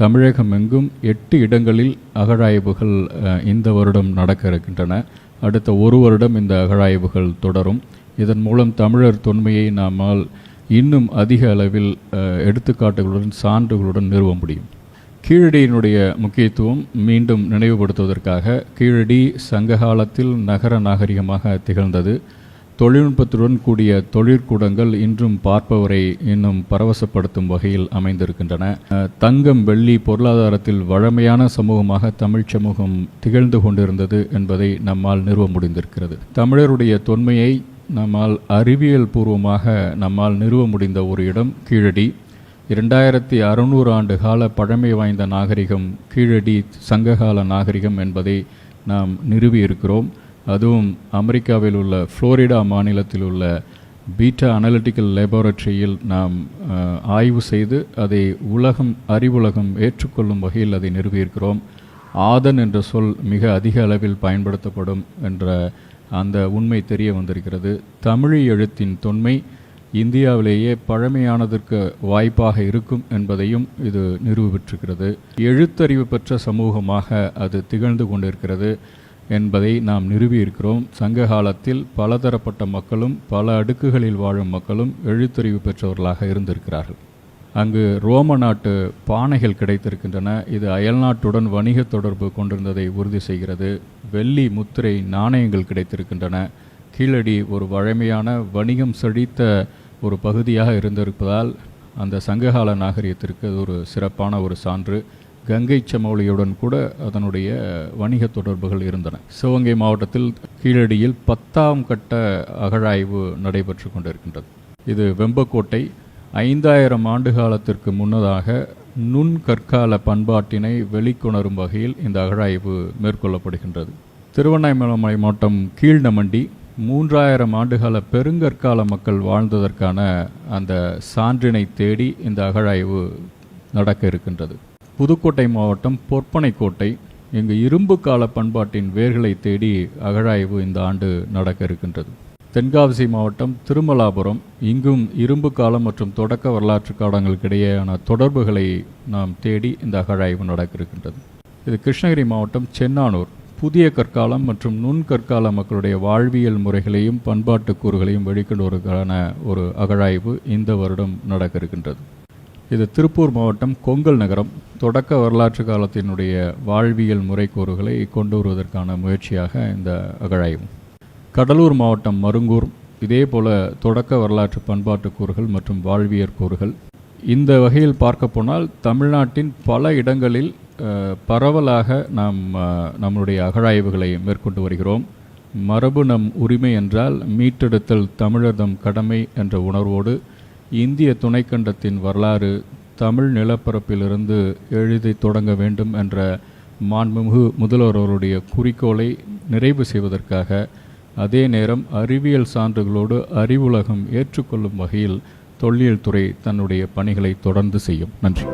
தமிழகம் எங்கும் எட்டு இடங்களில் அகழாய்வுகள் இந்த வருடம் நடக்க இருக்கின்றன அடுத்த ஒரு வருடம் இந்த அகழாய்வுகள் தொடரும். இதன் மூலம் தமிழர் தொன்மையை நம்மால் இன்னும் அதிக அளவில் எடுத்துக்காட்டுகளுடன் சான்றுகளுடன் நிறுவ முடியும். கீழடியினுடைய முக்கியத்துவம் மீண்டும் நினைவுபடுத்துவதற்காக கீழடி சங்ககாலத்தில் நகர நாகரிகமாக திகழ்ந்தது. தொழில்நுட்பத்துடன் கூடிய தொழிற்கூடங்கள் இன்றும் பார்ப்பவரை இன்னும் பரவசப்படுத்தும் வகையில் அமைந்திருக்கின்றன. தங்கம் வெள்ளி பொருளாதாரத்தில் வழமையான சமூகமாக தமிழ்ச் சமூகம் திகழ்ந்து கொண்டிருந்தது என்பதை நம்மால் நிறுவ முடிந்திருக்கிறது. தமிழருடைய தொன்மையை நம்மால் அறிவியல் பூர்வமாக நம்மால் நிறுவ முடிந்த ஒரு இடம் கீழடி. இரண்டாயிரத்தி அறுநூறு ஆண்டு கால பழமை வாய்ந்த நாகரிகம் கீழடி சங்ககால நாகரிகம் என்பதை நாம் நிறுவியிருக்கிறோம். அதுவும் அமெரிக்காவில் உள்ள ஃப்ளோரிடா மாநிலத்தில் உள்ள பீட்டா அனலிட்டிக்கல் லேபரட்டரியில் நாம் ஆய்வு செய்து அதை உலகம் அறிவுலகம் ஏற்றுக்கொள்ளும் வகையில் அதை நிறுவியிருக்கிறோம். ஆதன் என்ற சொல் மிக அதிக அளவில் பயன்படுத்தப்படும் என்ற அந்த உண்மை தெரிய வந்திருக்கிறது. தமிழ் எழுத்தின் தொன்மை இந்தியாவிலேயே பழமையானதற்கு வாய்ப்பாக இருக்கும் என்பதையும் இது நிறுவப்பெற்றிருக்கிறது எழுத்தறிவு பெற்ற சமூகமாக அது திகழ்ந்து கொண்டிருக்கிறது. என்பதை நாம் நிறுவியிருக்கிறோம் சங்க காலத்தில் பலதரப்பட்ட மக்களும் பல அடுக்குகளில் வாழும் மக்களும் எழுத்தறிவு பெற்றவர்களாக இருந்திருக்கிறார்கள். அங்கு ரோம நாட்டு பானைகள் கிடைத்திருக்கின்றன. இது அயல்நாட்டுடன் வணிக தொடர்பு கொண்டிருந்ததை உறுதி செய்கிறது. வெள்ளி முத்திரை நாணயங்கள் கிடைத்திருக்கின்றன. கீழடி ஒரு வழமையான வணிகம் செழித்த ஒரு பகுதியாக இருந்திருப்பதால் அந்த சங்ககால நாகரிகத்திற்கு அது ஒரு சிறப்பான ஒரு சான்று. கங்கை சமவெளியுடன் கூட அதனுடைய வணிக தொடர்புகள் இருந்தன. சிவகங்கை மாவட்டத்தில் கீழடியில் பத்தாம் கட்ட அகழாய்வு நடைபெற்று கொண்டிருக்கின்றது. இது வெம்பக்கோட்டை ஐந்தாயிரம் ஆண்டு காலத்திற்கு முன்னதாக நுண் கற்கால பண்பாட்டினை வெளிக்கொணரும் வகையில் இந்த அகழாய்வு மேற்கொள்ளப்படுகின்றது. திருவண்ணாமலை மாவட்டம் கீழ்நமண்டி மூன்றாயிரம் ஆண்டுகால பெருங்கற்கால மக்கள் வாழ்ந்ததற்கான அந்த சான்றினை தேடி இந்த அகழாய்வு நடக்க இருக்கின்றது. புதுக்கோட்டை மாவட்டம் பொற்பனைக்கோட்டை. இங்கு இரும்பு கால பண்பாட்டின் வேர்களை தேடி அகழாய்வு இந்த ஆண்டு நடக்க இருக்கின்றது. தென்காசி மாவட்டம் திருமலாபுரம். இங்கும் இரும்பு காலம் மற்றும் தொடக்க வரலாற்று காலங்களுக்கிடையேயான தொடர்புகளை நாம் தேடி இந்த அகழாய்வு நடக்க இருக்கின்றது. இது கிருஷ்ணகிரி மாவட்டம் சென்னானூர். புதிய கற்காலம் மற்றும் நுண் கற்கால மக்களுடைய வாழ்வியல் முறைகளையும் பண்பாட்டு கூறுகளையும் வெளிக்கொண்டுவதற்கான ஒரு அகழாய்வு இந்த வருடம் நடக்க இருக்கின்றது. இது திருப்பூர் மாவட்டம் கொங்கல் நகரம். தொடக்க வரலாற்று காலத்தினுடைய வாழ்வியல் முறைக்கூறுகளை கொண்டு வருவதற்கான முயற்சியாக இந்த அகழாய்வு. கடலூர் மாவட்டம் மருங்கூர். இதே போல தொடக்க வரலாற்று பண்பாட்டு கூறுகள் மற்றும் வாழ்வியற் கூறுகள். இந்த வகையில் பார்க்க போனால் தமிழ்நாட்டின் பல இடங்களில் பரவலாக நாம் நம்முடைய அகழாய்வுகளை மேற்கொண்டு வருகிறோம். மரபு நம் உரிமை என்றால் மீட்டெடுத்தல் தமிழர்தம் கடமை என்ற உணர்வோடு இந்திய துணைக்கண்டத்தின் வரலாறு தமிழ் நிலப்பரப்பிலிருந்து எழுதி தொடங்க வேண்டும் என்ற மாண்புமிகு முதல்வரவருடைய குறிக்கோளை நிறைவு செய்வதற்காக அதே நேரம் அறிவியல் சான்றுகளோடு அறிவுலகம் ஏற்றுக்கொள்ளும் வகையில் தொல்லியல் துறை தன்னுடைய பணிகளை தொடர்ந்து செய்யும். நன்றி.